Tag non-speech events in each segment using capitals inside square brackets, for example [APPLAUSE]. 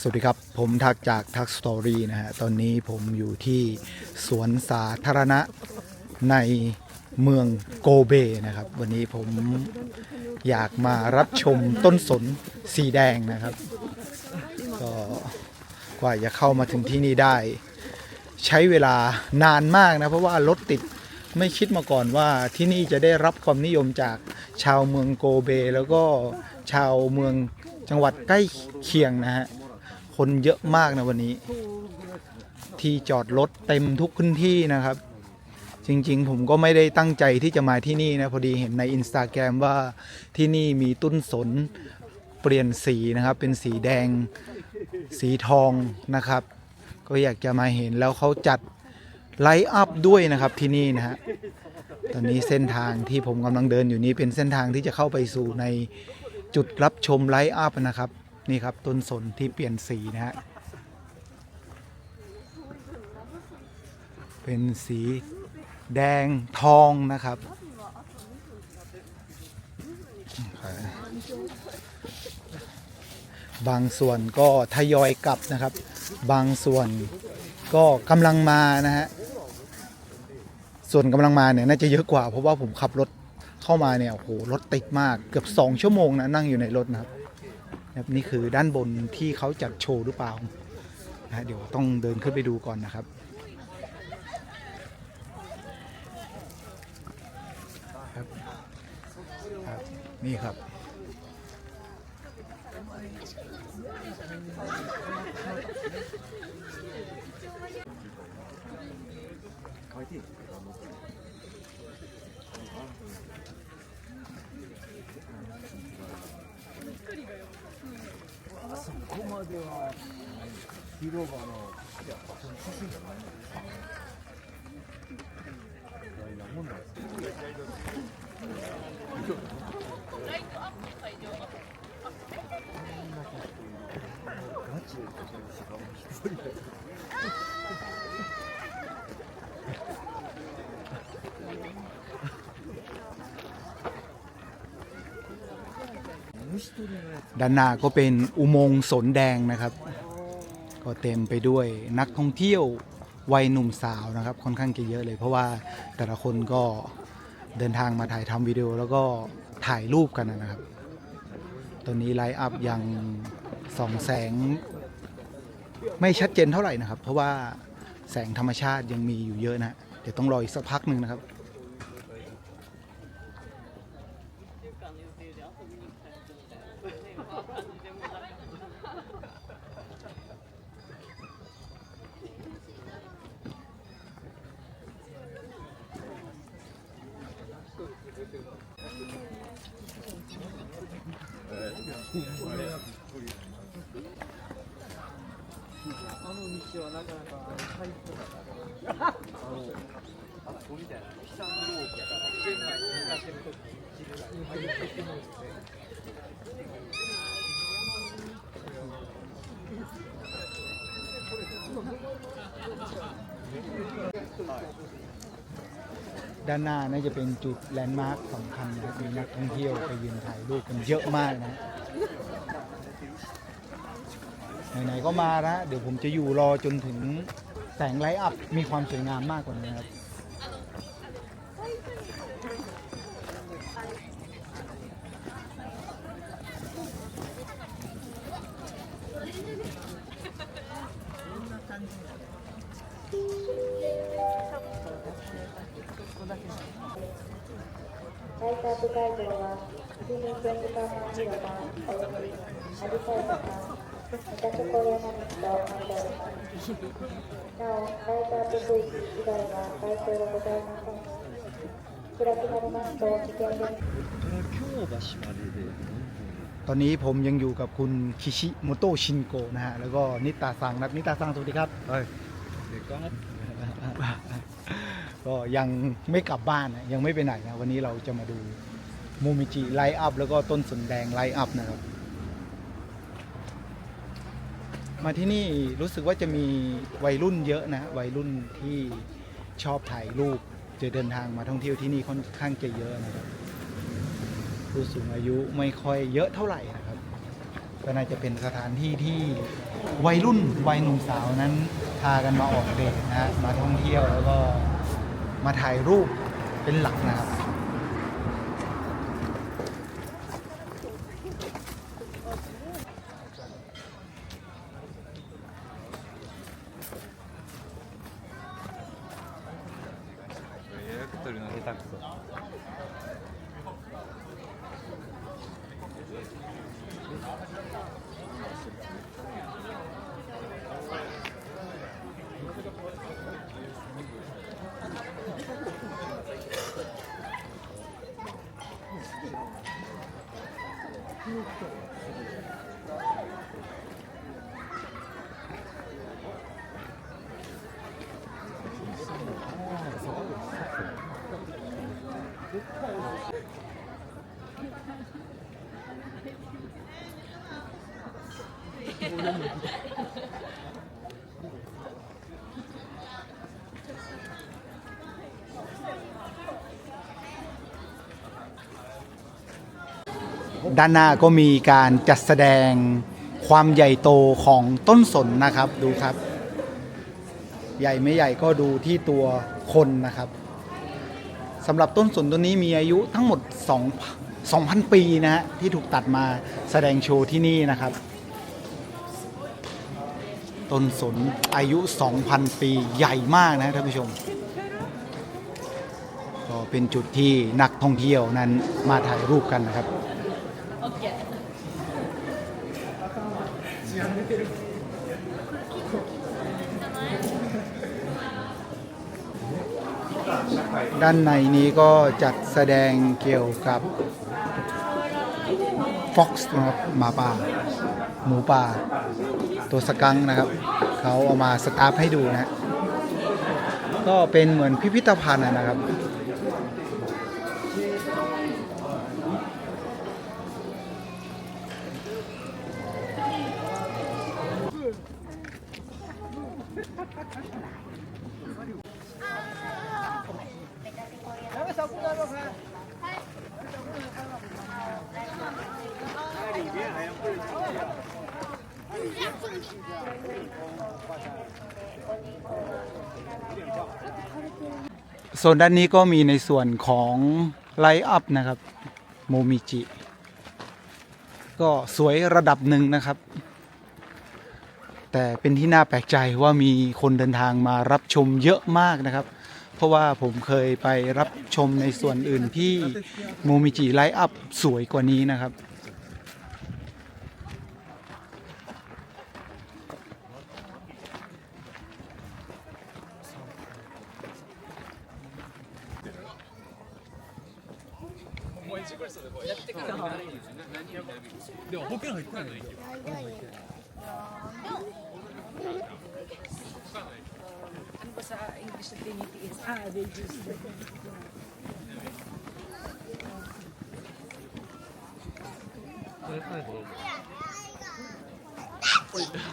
สวัสดีครับ ผมทักจากทักสตอรี่นะฮะ ตอนนี้ผมอยู่ที่สวนสาธารณะในเมืองโกเบนะครับ วันนี้ผมอยากมารับชมต้นสนสีแดงนะครับ ก็กว่าจะเข้ามาถึงที่นี่ได้ ใช้เวลานานมากนะ เพราะว่ารถติด ไม่คิดมาก่อนว่าที่นี่จะได้รับความนิยมจากชาวเมืองโกเบ แล้วก็ชาวเมืองจังหวัดใกล้เคียงนะฮะ คนเยอะมากนะวันนี้ ที่จอดรถเต็มทุกพื้นที่นะครับ จริงๆ ผมก็ไม่ได้ตั้งใจที่จะมาที่นี่นะ พอดีเห็นในอินสตาแกรมว่าที่นี่มีต้นสนเปลี่ยนสีนะครับ เป็นสีแดงสีทองนะครับ ก็อยากจะมาเห็นแล้วเขาจัด ไลท์อัพด้วยนะครับที่นี่นะฮะตอนนี้เส้นทางที่ผมกำลังเดินอยู่นี้เป็นเส้นทางที่จะเข้าไปสู่ในจุดรับชมไลท์อัพนะครับ นี่ครับต้นสนที่เปลี่ยนสีนะฮะเป็นสีแดงทองนะครับบางส่วนก็ทยอยกลับนะครับ บางส่วนก็กำลังมานะฮะ ส่วนกำลังมาเนี่ยน่าจะเยอะกว่า เพราะว่าผมขับรถเข้ามาเนี่ยโอ้โหรถติดมากเกือบ 2 ชั่วโมงนะนั่งอยู่ในรถนะครับนี่คือด้านบนที่เขาจัดโชว์หรือเปล่านะฮะเดี๋ยวต้องเดินขึ้นไปดูก่อนนะครับครับครับนี่ครับ 화이 팅! 와, そこまでは広場のやこの写真じゃないの大なもんなんですね ด้านหน้าก็เป็นอุโมงค์สนแดงนะครับ ก็เต็มไปด้วยนักท่องเที่ยววัยหนุ่มสาวนะครับ ค่อนข้างจะเยอะเลย เพราะว่าแต่ละคนก็เดินทางมาถ่ายทำวิดีโอแล้วก็ถ่ายรูปกันนะครับ ตอนนี้ไลฟ์อัพยังส่องแสงไม่ชัดเจนเท่าไหร่นะครับ เพราะว่าแสงธรรมชาติยังมีอยู่เยอะนะ เดี๋ยวต้องรออีกสักพักหนึ่งนะครับ あの道はなかなか入ってなから。あの、あそこみたいな、飛散道具やから、玄米を浮かせるときに昼が入ってきますね。はい ด้านหน้าน่าจะเป็นจุดแลนด์มาร์คสำคัญนะครับมีนักท่องเที่ยวไปยืนถ่ายรูปกันเยอะมากนะไหนๆก็มานะเดี๋ยวผมจะอยู่รอจนถึงแสงไลท์อัพมีความสวยงามมากกว่านี้ครับ ライトアップ会場は、市民展示館前広場およびアジサイ館、三田チョコレーナミットなどです。なお、ライトアップ区域以外は該当がございません。暗くなりますと危険です。 京橋までで ตอนนี้ผมยังอยู่กับคุณคิชิโมโตะชินโกะนะฮะ แล้วก็นิตาซังนะครับนิตาซังสวัสดีครับ はいでかな ก็ยังไม่กลับบ้านนะยังไม่ไปไหนนะวันนี้เราจะมาดูโมมิจิไลท์อัพแล้วก็ต้นสนแดงไลท์อัพนะครับ มาที่นี่รู้สึกว่าจะมีวัยรุ่นเยอะนะวัยรุ่นที่ชอบถ่ายรูปจะเดินทางมาท่องเที่ยวที่นี่ค่อนข้างจะเยอะนะครับผู้สูงอายุไม่ค่อยเยอะเท่าไหร่นะครับ ก็น่าจะเป็นสถานที่ที่วัยรุ่นวัยหนุ่มสาวนั้นพากันมาออกเดทนะมาท่องเที่ยวแล้วก็ มาถ่ายรูปเป็นหลักนะครับ予約 ด้านหน้าก็มีการจัดแสดงความใหญ่โตของต้นสนนะครับดูครับ ใหญ่ไม่ใหญ่ก็ดูที่ตัวคนนะครับสำหรับต้นสนต้นนี้มีอายุทั้งหมด 2 2,000 ปีนะฮะที่ถูกตัดมาแสดงโชว์ที่นี่นะครับ ต้นสนอายุ 2,000 ปีใหญ่มากนะท่านผู้ชม ก็เป็นจุดที่นักท่องเที่ยวนั้นมาถ่ายรูปกันนะครับ ด้านในนี้ก็จัดแสดงเกี่ยวกับ Fox นะครับหมาป่า หมูป่า ตัวสกังนะครับ เขาเอามาสตาร์ฟให้ดูนะ ก็เป็นเหมือนพิพิธภัณฑ์นะครับ โซนด้านนี้ก็มีในส่วนของไลท์อัพนะครับโมมิจิ ก็สวยระดับหนึ่งนะครับ แต่เป็นที่น่าแปลกใจว่ามีคนเดินทางมารับชมเยอะมากนะครับ เพราะว่าผมเคยไปรับชมในส่วนอื่นที่โมมิจิไลท์อัพสวยกว่านี้นะครับ Krishna Trinity is. Ah, they just. Yeah.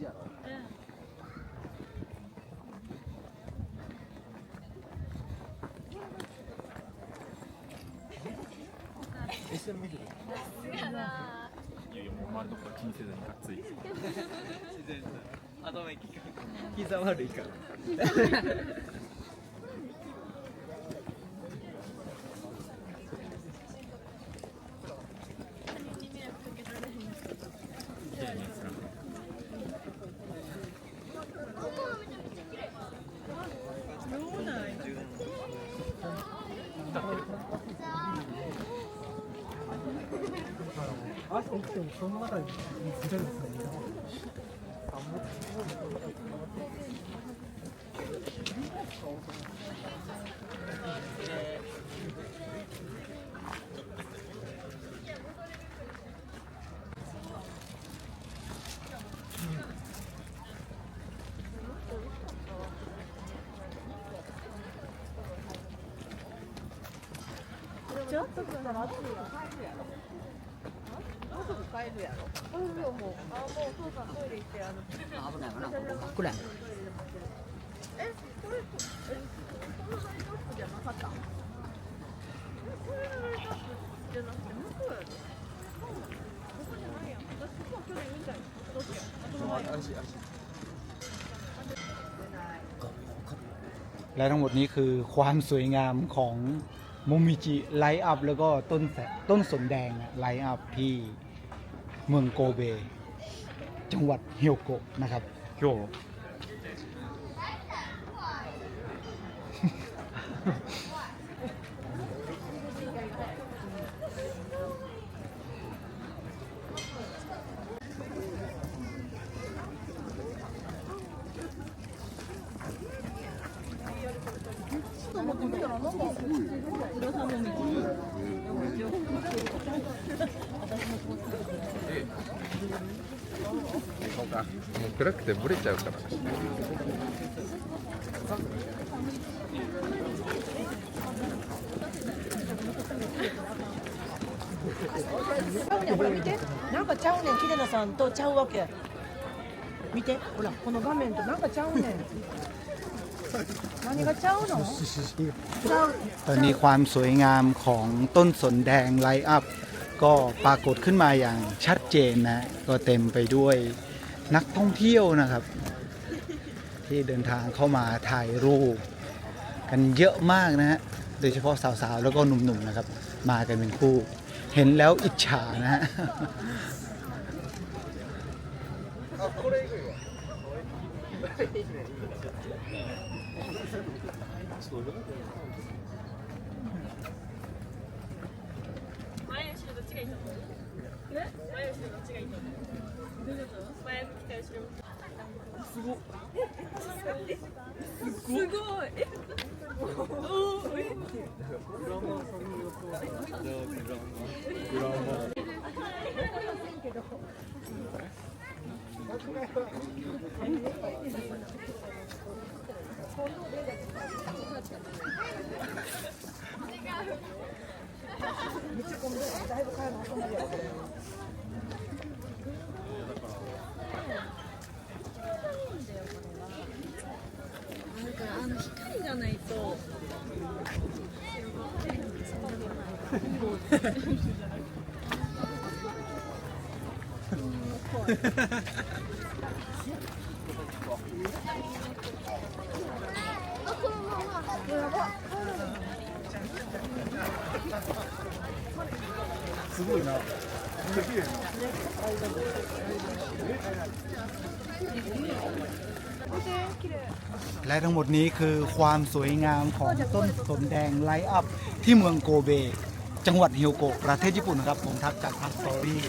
じやろ。いやいやもうんこ気にせずに [LAUGHS] 自然頭いいか膝悪いから。[LAUGHS] その中見つけるんです。ちょっとくらい待よ。もうすぐ帰るやろうんもうあもうお父さんトイレ行ってあの危ないかな真っ暗やえこれえこのライトアップじゃなかったえこれのライトアップじゃなくて向こうやでここじゃないやん私ここは去年見たよどっちやあその前や และทั้งหมดนี้คือความสวยงามของโมมิจิไลท์อัพแล้วก็ต้นแสต้นสนแดงไลท์อัพที่ เมืองโกเบ จังหวัดเฮียวโกะนะครับ โย 日もう暗くてブレちゃうからちゃうねんほら見てなんかちゃうねんキレナさんとちゃうわけ見てほらこの画面となんかちゃうねん何がちゃうのちゃう ตอนนี้ความสวยงามของต้นสนแดงไลท์อัพก็ปรากฏขึ้นมาอย่างชัดเจนนะ ก็เต็มไปด้วย นักท่องเที่ยวนะครับ ที่เดินทางเข้ามาถ่ายรูป กันเยอะมากนะฮะ โดยเฉพาะสาวๆ แล้วก็หนุ่มๆนะครับ มากันเป็นคู่ เห็นแล้วอิจฉานะฮะ 前後ろどっちがいいと思うえ前後ろどっちがいいと思うどういうこと すごすごい。グラマーさんの予想ちんでだい。ぶすごいな。 และทั้งหมดนี้คือความสวยงามของต้นสนแดงไลท์อัพที่เมืองโกเบ จังหวัดเฮียวโกะประเทศญี่ปุ่นนะครับ ผมทักจากทักสตอรี่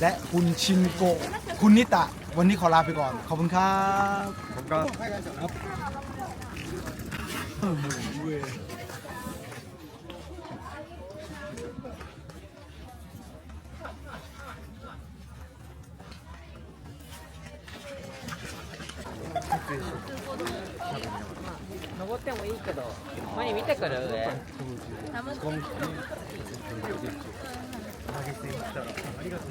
และคุณชินโกะคุณนิตะ วันนี้ขอลาไปก่อน ขอบคุณครับ 僕が 登ってもいいけど前見てくる上ありがとう